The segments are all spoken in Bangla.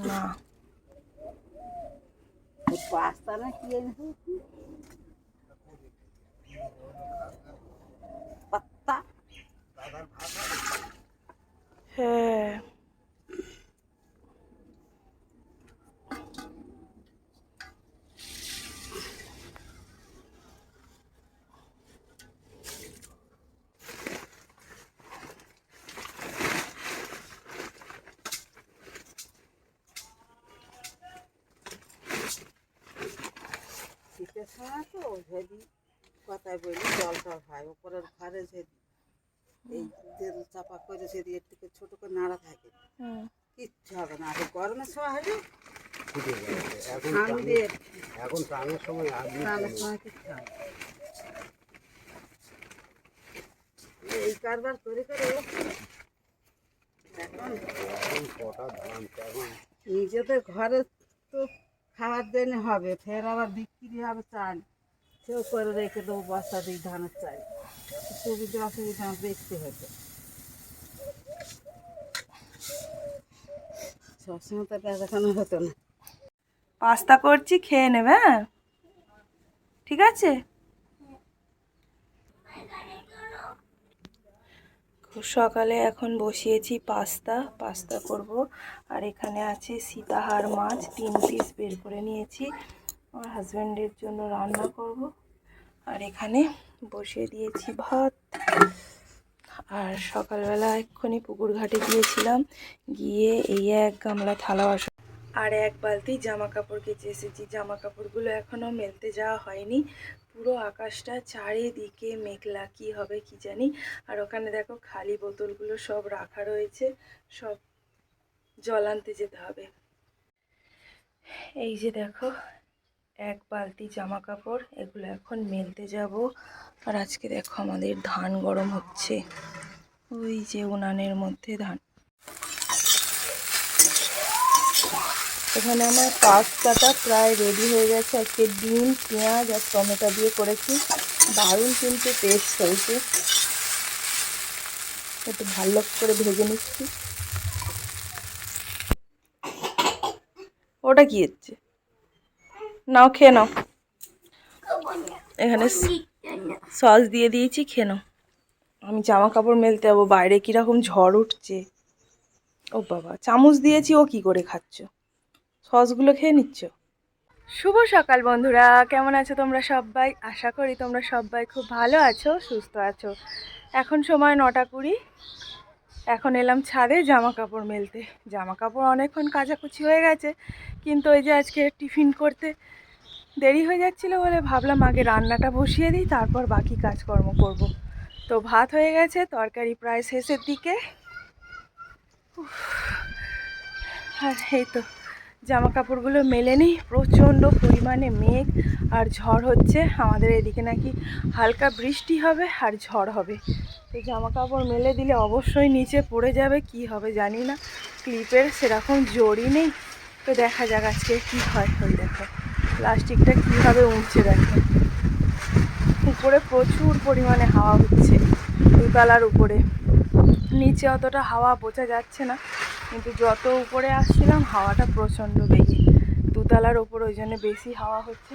না। পাস্তা না কি পাত্তা হ্যাঁ। তো ঝেদি কথায় বলি জলটা হয় উপরের ঘরে ঝেদি এই তেল চাপা করে যদি এর থেকে ছোট করে নাড়া থাকে কিচ্ছু হবে না। আর গরমের সময় হলে এখন প্রাণের সময় কিচ্ছু হবে না। এই কারবার করে করে এখন এখন কটা ধান এখন নিজেদের ঘরে তো খাওয়ার জন্য হবে, ফের আবার বিক্রি হবে চাল সেও করে রেখে দেবো, বস্তা দিই ধানের চাল। সুবিধা অসুবিধা দেখতে হতো সবসময় তো দেখানো হতো না। পাস্তা করছি, খেয়ে নেবে হ্যাঁ? ঠিক আছে? সকালে এখন বসিয়েছি পাস্তা পাস্তা করব। আর এখানে আছে সীতাহার মাছ, তিন পিস বের করে নিয়েছি। আমার হাজব্যান্ডের জন্য রান্না করব। আর এখানে বসিয়ে দিয়েছি ভাত। আর সকালবেলা এক্ষুনি পুকুর ঘাটে গিয়েছিলাম। গিয়ে এই এক গামলা থালা বাসন আর এক বালতি জামা কাপড় কেচে এসেছি। জামা কাপড়গুলো এখনও মেলতে যাওয়া হয়নি। পুরো আকাশটা চারিদিকে মেঘলা। কি হবে কি জানি? আর ওখানে দেখো খালি বোতলগুলো সব রাখা রয়েছে। সব জল আনতে যেতে হবে। এই যে দেখো, এক বালতি জামা কাপড় এগুলো এখন মেলতে যাব। আর আজকে দেখো আমাদের ধান গরম হচ্ছে। ওই যে উনানের মধ্যে ধান। এখানে আমার পাস্তাটা প্রায় রেডি হয়ে গেছে। আজকে ডিম, পেঁয়াজ আর টমেটো দিয়ে করেছি। দারুণ কিন্তু টেস্ট হয়েছে। একটু ভালো করে ভেজে নিচ্ছি। ওটা কি হচ্ছে? নাও, খেয়ে নাও। এখানে সস দিয়ে দিয়েছি, খেয়ে নাও। আমি জামা কাপড় মেলতে যাব, বাইরে কীরকম ঝড় উঠছে। ও বাবা, চামচ দিয়েছি, ও কি করে খাচ্ছ? সসগুলো খেয়ে নিচ্ছ? শুভ সকাল বন্ধুরা, কেমন আছো তোমরা সবাই? আশা করি তোমরা সবাই খুব ভালো আছো, সুস্থ আছো। এখন সময় নটা কুড়ি, এখন এলাম ছাদে জামা কাপড় মেলতে। জামা কাপড় অনেকক্ষণ কাচাকুচি হয়ে গেছে, কিন্তু ওই যে আজকে টিফিন করতে দেরি হয়ে যাচ্ছিল বলে ভাবলাম আগে রান্নাটা বসিয়ে দিই, তারপর বাকি কাজকর্ম করব। তো ভাত হয়ে গেছে, তরকারি প্রায় শেষের দিকে। আর এই তো। জামা কাপড়গুলো মেলে নিই। প্রচণ্ড পরিমাণে মেঘ আর ঝড় হচ্ছে। আমাদের এদিকে নাকি হালকা বৃষ্টি হবে আর ঝড় হবে। তো জামা কাপড় মেলে দিলে অবশ্যই নিচে পড়ে যাবে। কি হবে জানি না। ক্লিপের সেরকম জোরই নেই। তো দেখা যাক আজকে কী হয়। ওই দেখো। প্লাস্টিকটা কীভাবে উঠছে দেখো। উপরে প্রচুর পরিমাণে হাওয়া হচ্ছে। দুতলার উপরে। নিচে অতটা হাওয়া বোঝা যাচ্ছে না। কিন্তু যত উপরে আসছিলাম, হাওয়াটা প্রচণ্ড বেশি দুতলার ওপর ওই জন্য বেশি হাওয়া হচ্ছে।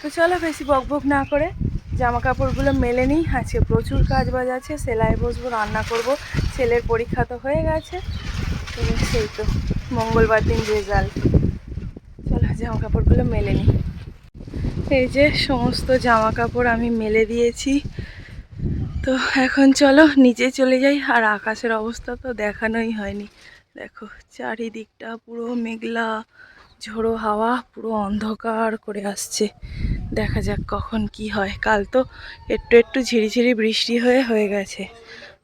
তো চলো বেশি বকবক না করে জামা কাপড়গুলো মেলে নিই। আজকে প্রচুর কাজ বাজ আছে, সেলাই বসবো, রান্না করব। ছেলের পরীক্ষা তো হয়ে গেছে। সেই তো মঙ্গলবার দিন রেজাল্ট চলো জামা কাপড়গুলো মেলে নিই। এই যে সমস্ত জামা কাপড় আমি মেলে দিয়েছি। তো এখন চলো নিচে চলে যাই। আর আকাশের অবস্থা তো দেখানোই হয়নি। দেখো, চারিদিকটা পুরো মেঘলা, ঝোড়ো হাওয়া, পুরো অন্ধকার করে আসছে। দেখা যাক কখন কি হয়। কাল তো একটু একটু ঝিরিঝিরি বৃষ্টি হয়ে হয়ে গেছে।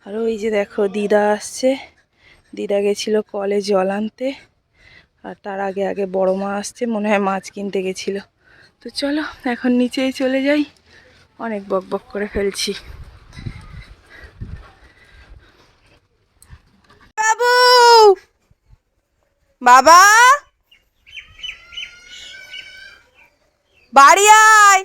আর ওই যে দেখো, দিদা আসছে। দিদা গেছিল কলে জল আনতে। আর তার আগে আগে বড় মা আসছে, মনে হয় মাছ কিনতে গেছিল। তো চলো, এখন নিচেই চলে যাই। অনেক বক বক করে ফেলছি বাবু বাবা? বাড়ি আয়।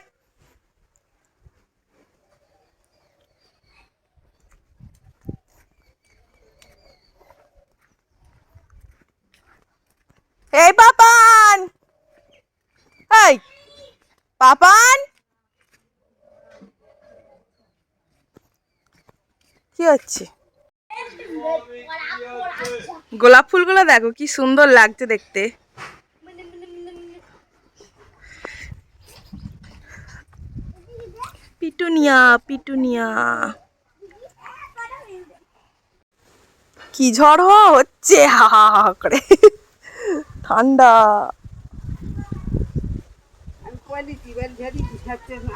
এই পাপান। এই পাপান। কি হচ্ছে? গোলাপ ফুলগুলো দেখো কি সুন্দর লাগছে দেখতে। Petunia petunia. কি ঝড় হচ্ছে? হা হা হা করে। ঠান্ডা।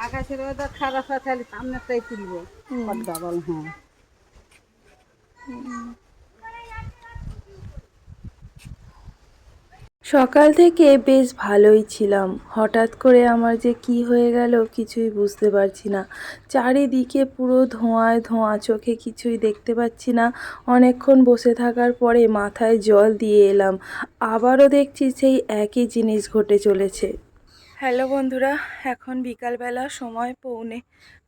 আকাশের ওয়েদার খারাপ তাহলে সামনেটাই তুলবো। হ্যাঁ। সকাল থেকে বেশ ভালোই ছিলাম। হঠাৎ করে আমার যে কি হয়ে গেল কিছুই বুঝতে পারছি না। চারিদিকে পুরো ধোঁয়ায় ধোঁয়া, চোখে কিছুই দেখতে পাচ্ছি না। অনেকক্ষণ বসে থাকার পরে মাথায় জল দিয়ে এলাম। আবারও দেখছি সেই একই জিনিস ঘটে চলেছে। হ্যালো বন্ধুরা, এখন বিকালবেলা, সময় পৌনে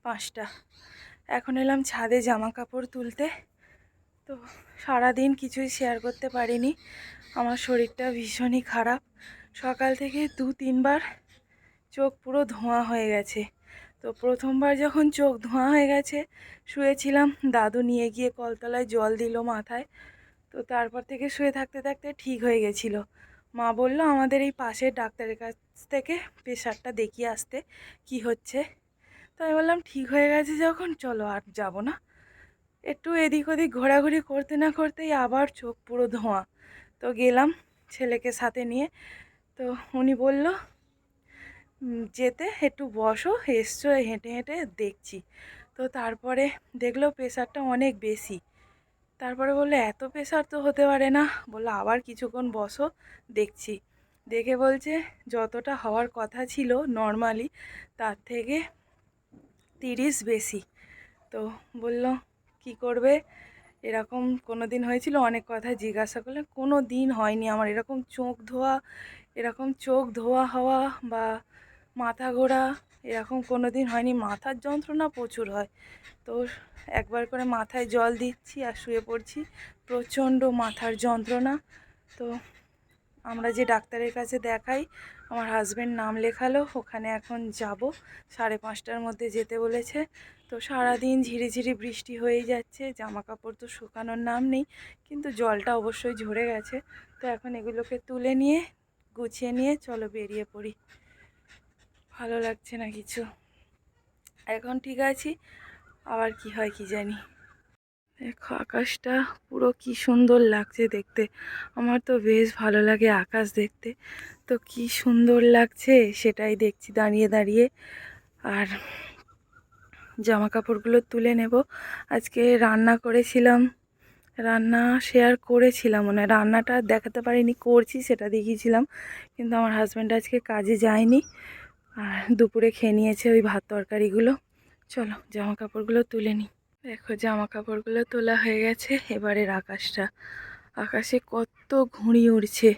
পাঁচটা। এখন এলাম ছাদে জামা কাপড় তুলতে। তো সারাদিন কিছুই শেয়ার করতে পারিনি। আমার শরীরটা ভীষণই খারাপ। সকাল থেকে দু, তিনবার চোখ পুরো ধোঁয়া হয়ে গেছে। তো প্রথমবার যখন চোখ ধোঁয়া হয়ে গেছে, শুয়েছিলাম, দাদু নিয়ে গিয়ে কলতলায় জল দিল মাথায়। তো তারপর থেকে শুয়ে থাকতে থাকতে ঠিক হয়ে গেছিল। মা বলল, আমাদের এই পাশের ডাক্তারের কাছ থেকে প্রেশারটা দেখিয়ে আসতে কি হচ্ছে? তো আমি বললাম, ঠিক হয়ে গেছে যখন, চলো আর যাব না। একটু এদিক ওদিক ঘোরাঘুরি করতে না করতেই আবার চোখ পুরো ধোঁয়া। তো গেলাম ছেলেকে সাথে নিয়ে। তো উনি বলল যেতে একটু বসো, এসছো, হেঁটে হেঁটে দেখছি। তো তারপরে দেখল প্রেশারটা অনেক বেশি। তারপরে বলল, এত প্রেশার তো হতে পারে না। বলল, আবার কিছুক্ষণ বসো, দেখছি। দেখে বলছে, যতটা হওয়ার কথা ছিল নর্মালি, তার থেকে তিরিশ বেশি। তো বলল, কি করবে? এরকম কোনো দিন হয়েছিল? অনেক কথা জিজ্ঞাসা করলে কোনো দিন হয়নি আমার। এরকম চোখ ধোয়া, এরকম চোখ ধোয়া হওয়া বা মাথা ঘোরা, এরকম কোনো দিন হয়নি। মাথার যন্ত্রণা প্রচুর হয়। তো একবার করে মাথায় জল দিচ্ছি আর শুয়ে পড়ছি। প্রচণ্ড মাথার যন্ত্রণা। তো আমরা যে ডাক্তারের কাছে দেখাই, আমার হাজব্যান্ড নাম লেখালো, ওখানে এখন যাব। সাড়ে পাঁচটার মধ্যে যেতে বলেছে। তো সারাদিন ঝিরিঝিরি বৃষ্টি হয়েই যাচ্ছে জামা কাপড় তো শুকানোর নাম নেই, কিন্তু জলটা অবশ্যই ঝরে গেছে। তো এখন এগুলোকে তুলে নিয়ে, গুছিয়ে নিয়ে চলো বেরিয়ে পড়ি। ভালো লাগছে না কিছু। এখন ঠিক আছি, আবার কি হয় কি জানি। দেখো আকাশটা পুরো কি সুন্দর লাগছে দেখতে। আমার তো বেশ ভালো লাগে আকাশ দেখতে। তো কি সুন্দর লাগছে সেটাই দেখছি দাঁড়িয়ে দাঁড়িয়ে। আর জামা কাপড়গুলো তুলে নেব। আজকে রান্না করেছিলাম, রান্না শেয়ার করেছিলাম মানে রান্নাটা দেখাতে পারিনি, করছি সেটা দেখিয়েছিলাম, কিন্তু আমার হাজব্যান্ড আজকে কাজে যায়নি। আর দুপুরে খেয়ে নিয়েছে ওই ভাত তরকারিগুলো। চলো জামা কাপড়গুলো তুলে নিই। দেখো জামা কাপড়গুলো তোলা হয়ে গেছে, এবারের আকাশটা। আকাশে কত ঘুড়ি উড়ছে।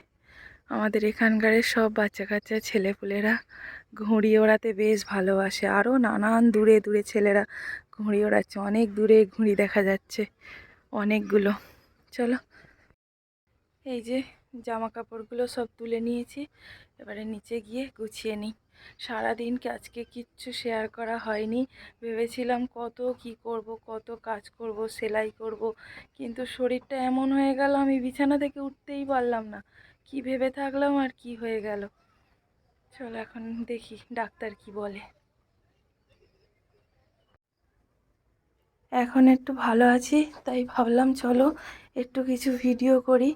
আমাদের এখানকার সব বাচ্চা কাচ্চা ছেলেপুলেরা ঘুড়ি ওড়াতে বেশ ভালোবাসে। আরও নানান দূরে দূরে ছেলেরা ঘুড়ি ওড়াচ্ছে। অনেক দূরে ঘুড়ি দেখা যাচ্ছে। অনেকগুলো। চলো। এই যে জামা কাপড়গুলো সব তুলে নিয়েছি। এবারে নিচে গিয়ে গুছিয়ে নিই। সারাদিন কি আজকে কিচ্ছু শেয়ার করা হয়নি। ভেবেছিলাম কত কি করব, কত কাজ করব, সেলাই করব। কিন্তু শরীরটা এমন হয়ে গেল, আমি বিছানা থেকে উঠতেই পারলাম না। কি ভেবে থাকলাম আর কি হয়ে গেল? চলো এখন দেখি ডাক্তার কি বলে। এখন একটু ভালো আছি, তাই ভাবলাম চলো একটু কিছু ভিডিও করি।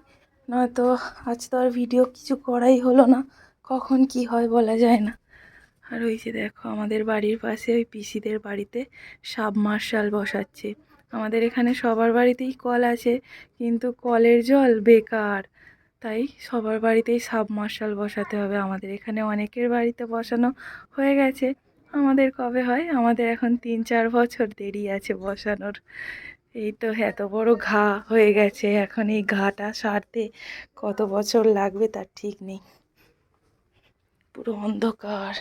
নয়তো আজ তো আর ভিডিও কিছু করাই হলো না, কখন কি হয় বলা যায় না। আর ওই যে দেখো আমাদের বাড়ির পাশে ওই পিসিদের বাড়িতে সাবমার্শাল বসাচ্ছে। আমাদের এখানে সবার বাড়িতেই কল আছে, কিন্তু কলের জল বেকার। তাই সবার বাড়িতেই সাবমার্শাল বসাতে হবে। আমাদের এখানে অনেকের বাড়িতে বসানো হয়ে গেছে। আমাদের কবে হয়? আমাদের এখন তিন চার বছর দেরি আছে বসানোর। এই তো এত বড় ঘা হয়ে গেছে। এখন এই ঘাটা সারতে কত বছর লাগবে তার ঠিক নেই। পুরো অন্ধকার।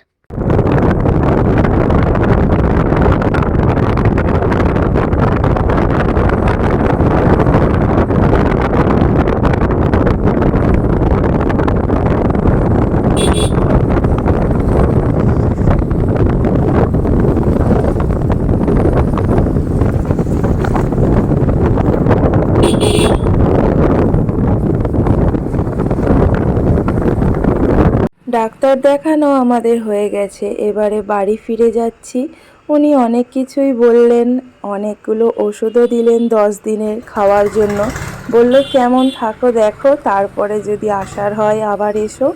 ডাক্তার দেখানো আমাদের হয়ে গেছে, এবারে বাড়ি ফিরে যাচ্ছি। উনি অনেক কিছুই বললেন, অনেকগুলো ওষুধও দিলেন দশ দিনের খাওয়ার জন্য। বলল, কেমন থাকো, দেখো, তারপরে যদি আসার হয় আবার এসো।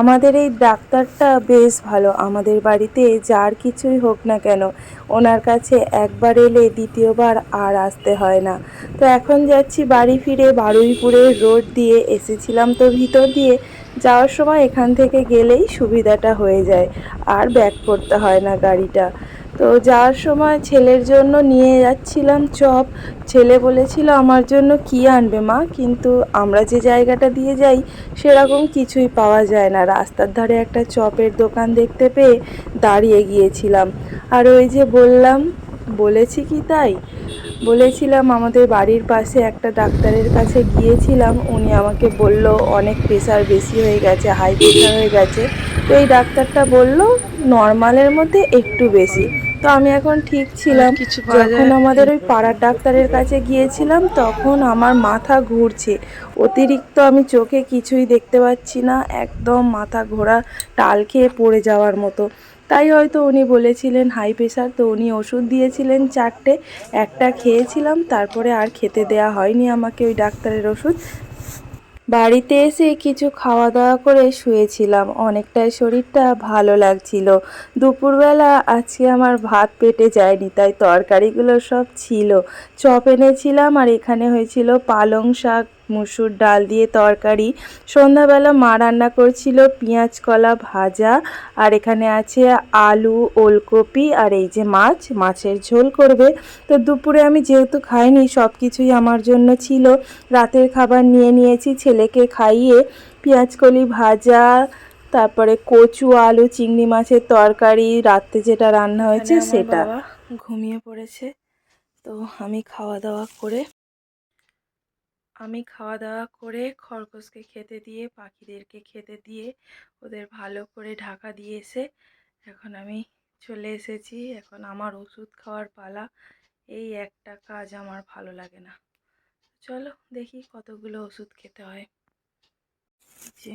আমাদের এই ডাক্তারটা বেশ ভালো, আমাদের বাড়িতে যার কিছুই হোক না কেন, ওনার কাছে একবার এলে দ্বিতীয়বার আর আসতে হয় না। তো এখন যাচ্ছি বাড়ি ফিরে, বারুইপুরের রোড দিয়ে, এসেছিলাম তো ভিতর দিয়ে। যাওয়ার সময় এখান থেকে গেলেই সুবিধাটা হয়ে যায়। আর ব্যাক করতে হয় না গাড়িটা। তো যাওয়ার সময় ছেলের জন্য নিয়ে যাচ্ছিলাম চপ। ছেলে বলেছিল, আমার জন্য কি আনবে মা? কিন্তু আমরা যে জায়গাটা দিয়ে যাই, সেরকম কিছুই পাওয়া যায় না। রাস্তার ধারে একটা চপের দোকান দেখতে পেয়ে দাঁড়িয়ে গিয়েছিলাম। আর ওই যে বললাম, বলেছি কি তাই? বলেছিলাম আমাদের বাড়ির পাশে একটা ডাক্তারের কাছে গিয়েছিলাম। উনি আমাকে বলল অনেক প্রেশার বেশি হয়ে গেছে হাই প্রেশার হয়ে গেছে। তো এই ডাক্তারটা বলল নর্মালের মধ্যে একটু বেশি। তো আমি এখন ঠিক ছিলাম। যখন আমাদের ওই পাড়ার ডাক্তারের কাছে গিয়েছিলাম তখন আমার মাথা ঘুরছে। অতিরিক্ত আমি চোখে কিছুই দেখতে পাচ্ছি না একদম মাথা ঘোরা টাল খেয়ে পড়ে যাওয়ার মতো। তাই হয়তো উনি বলেছিলেন হাই প্রেশার তো উনি ওষুধ দিয়েছিলেন চারটে, একটা খেয়েছিলাম, তারপরে আর খেতে দেয়া হয়নি আমাকে ওই ডাক্তারের ওষুধ। বাড়িতে এসে কিছু খাওয়া দাওয়া করে শুয়েছিলাম, অনেকটাই শরীরটা ভালো লাগছিল। দুপুরবেলা আজকে আমার ভাত পেটে যায়নি, তাই তরকারিগুলো সব ছিল। চপ এনেছিলাম আর এখানে হয়েছিল পালং শাক মুসুর ডাল দিয়ে তরকারি। সন্ধ্যাবেলা মা রান্না করছিল পেঁয়াজ কলা ভাজা আর এখানে আছে আলু ওলকপি আর এই যে মাছ মাছের ঝোল করবে। তো দুপুরে আমি যেহেতু খাইনি সব কিছুই আমার জন্য ছিল। রাতের খাবার নিয়ে নিয়েছি ছেলেকে খাইয়ে পেঁয়াজকলি ভাজা তারপরে কচু আলু চিংড়ি মাছের তরকারি রাত্রে যেটা রান্না হয়েছে সেটা। ঘুমিয়ে পড়েছে। তো আমি খাওয়া দাওয়া করে আমি খাওয়া দাওয়া করে খরগোশকে খেতে দিয়ে, পাখিদেরকে খেতে দিয়ে ওদের ভালো করে ঢাকা দিয়ে এসে এখন আমি চলে এসেছি। এখন আমার ওষুধ খাওয়ার পালা, এই একটা কাজ আমার ভালো লাগে না। চলো দেখি কতগুলো ওষুধ খেতে হয়। যে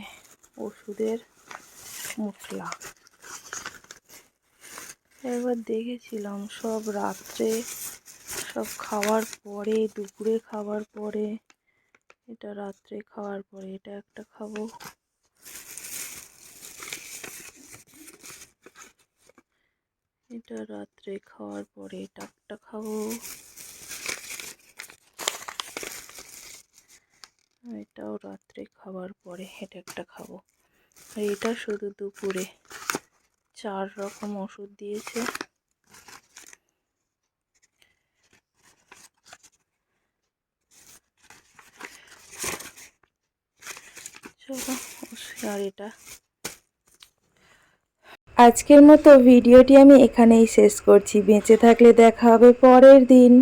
ওষুধের মুঠলা একবার দেখেছিলাম সব রাত্রে সব খাওয়ার পরে, দুপুরে খাওয়ার পরে এটা রাত্রে খাওয়ার পরে এটা একটা খাব। এটা রাত্রে খাওয়ার পরে এটা একটা খাব। এটাও রাত্রে খাওয়ার পরে এটা একটা খাব। আর এটা শুধু দুপুরে। চার রকম ওষুধ দিয়েছে। আজকের মতো ভিডিওটি আমি এখানেই শেষ করছি। বেঁচে থাকলে দেখা হবে পরের দিন।